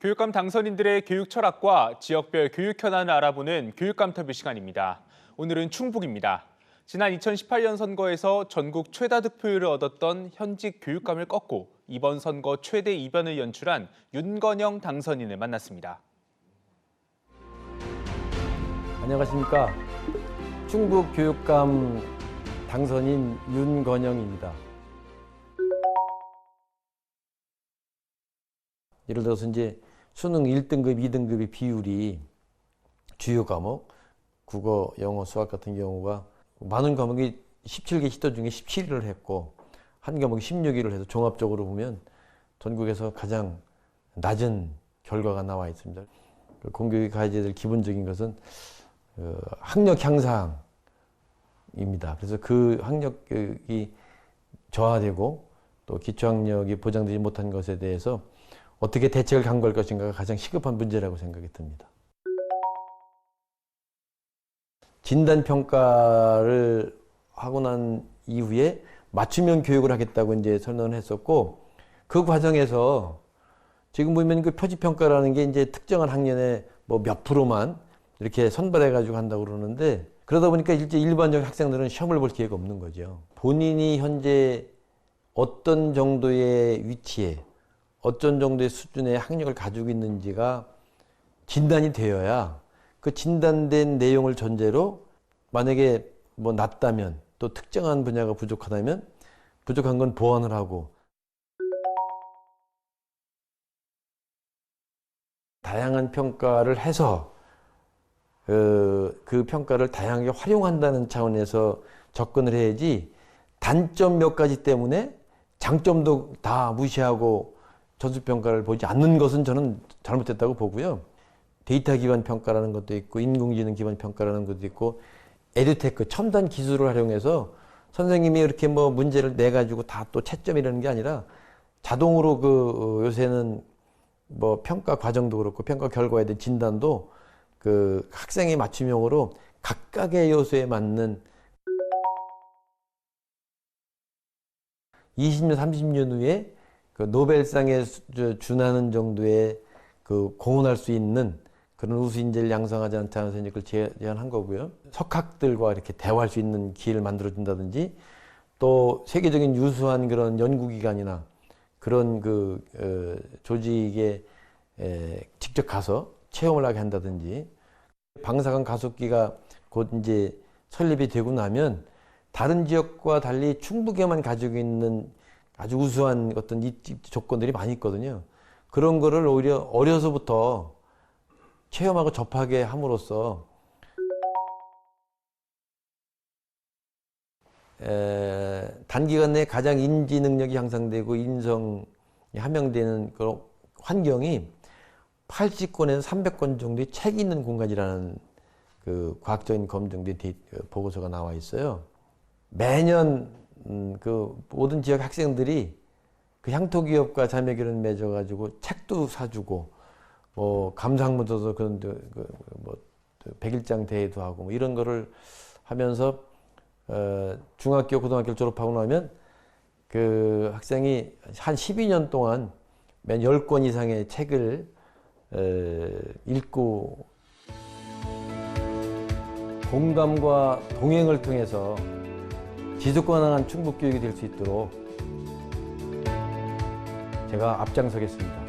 교육감 당선인들의 교육 철학과 지역별 교육 현안을 알아보는 교육감 터뷰 시간입니다. 오늘은 충북입니다. 지난 2018년 선거에서 전국 최다 득표율을 얻었던 현직 교육감을 꺾고 이번 선거 최대 이변을 연출한 윤건영 당선인을 만났습니다. 안녕하십니까. 충북 교육감 당선인 윤건영입니다. 예를 들어서 이제 수능 1등급, 2등급의 비율이 주요 과목, 국어, 영어, 수학 같은 경우가 많은 과목이 17개 시도 중에 17위를 했고 한 과목이 16위를 해서 종합적으로 보면 전국에서 가장 낮은 결과가 나와 있습니다. 그 공교육 가해야 될 기본적인 것은 그 학력 향상입니다. 그래서 그 학력이 저하되고 또 기초학력이 보장되지 못한 것에 대해서 어떻게 대책을 강구할 것인가가 가장 시급한 문제라고 생각이 듭니다. 진단 평가를 하고 난 이후에 맞춤형 교육을 하겠다고 이제 선언을 했었고 그 과정에서 지금 보면 그 표지 평가라는 게 이제 특정한 학년에 뭐 몇 프로만 이렇게 선발해 가지고 한다고 그러는데 그러다 보니까 이제 일반적 학생들은 시험을 볼 기회가 없는 거죠. 본인이 현재 어떤 정도의 위치에 어떤 정도의 수준의 학력을 가지고 있는지가 진단이 되어야 그 진단된 내용을 전제로 만약에 뭐 낮다면 또 특정한 분야가 부족하다면 부족한 건 보완을 하고 다양한 평가를 해서 그, 그 평가를 다양하게 활용한다는 차원에서 접근을 해야지 단점 몇 가지 때문에 장점도 다 무시하고 전수평가를 보지 않는 것은 저는 잘못됐다고 보고요. 데이터 기반 평가라는 것도 있고 인공지능 기반 평가라는 것도 있고 에듀테크 첨단 기술을 활용해서 선생님이 이렇게 뭐 문제를 내 가지고 다 또 채점이라는 게 아니라 자동으로 그 어, 요새는 뭐 평가 과정도 그렇고 평가 결과에 대한 진단도 그 학생의 맞춤형으로 각각의 요소에 맞는 20년, 30년 후에 그 노벨상에 준하는 정도의 그 공헌할 수 있는 그런 우수 인재를 양성하지 않아서 이제 그걸 제- 제안한 거고요. 석학들과 이렇게 대화할 수 있는 기회를 만들어 준다든지 또 세계적인 유수한 그런 연구기관이나 그런 그 어, 조직에 에, 직접 가서 체험을 하게 한다든지 방사관 가속기가 곧 이제 설립이 되고 나면 다른 지역과 달리 충북에만 가지고 있는 아주 우수한 어떤 입지 조건들이 많이 있거든요. 그런 거를 오히려 어려서부터 체험하고 접하게 함으로써 에, 단기간 내에 가장 인지 능력이 향상되고 인성이 함양되는 그런 환경이 80건에서 300건 정도의 책이 있는 공간이라는 그 과학적인 검증된 어, 보고서가 나와 있어요. 매년 음, 그 모든 지역 학생들이 그 향토 기업과 자매 결혼 맺어 가지고 책도 사주고 뭐 감상문서도 그런 그뭐 백일장 대회도 하고 뭐 이런 거를 하면서 어, 중학교 고등학교 를 졸업하고 나면 그 학생이 한 12년 동안 맨 10권 이상의 책을 에, 읽고 공감과 동행을 통해서 지속 가능한 충북 교육이 될 수 있도록 제가 앞장서겠습니다.